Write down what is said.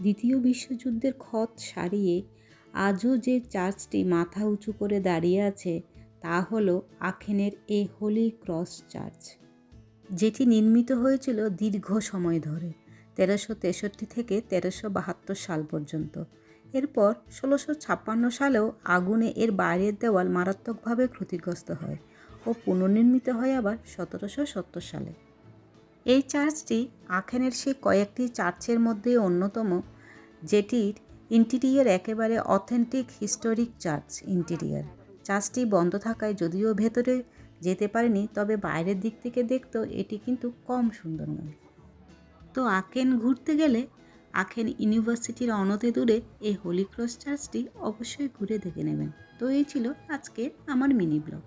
দ্বিতীয় বিশ্বযুদ্ধের ক্ষত সারিয়ে আজও যে চার্চটি মাথা উঁচু করে দাঁড়িয়ে আছে, তা হল আখেনের এ হোলি ক্রস চার্চ। যেটি নির্মিত হয়েছিল দীর্ঘ সময় ধরে, তেরোশো তেষট্টি থেকে তেরোশো বাহাত্তর সাল পর্যন্ত। এরপর ষোলোশো ছাপ্পান্ন সালেও আগুনে এর বাইরের দেওয়াল মারাত্মকভাবে ক্ষতিগ্রস্ত হয় ও পুনর্নির্মিত হয় আবার সতেরোশো সত্তর সালে। এই চার্চটি আখেনের সেই কয়েকটি চার্চের মধ্যে অন্যতম, যেটির ইন্টিরিয়ার একেবারে অথেন্টিক হিস্টোরিক চার্চ ইন্টিরিয়ার চার্চটি বন্ধ থাকায় যদিও ভেতরে যেতে পারেনি, তবে বাইরের দিক থেকে দেখতেও এটি কিন্তু কম সুন্দর নয় তো আখেন ঘুরতে গেলে আখেন ইউনিভার্সিটির অনতি দূরে এই হোলি ক্রস চার্চটি অবশ্যই ঘুরে দেখে নেবেন। তো এই ছিল আজকে আমার মিনি ব্লগ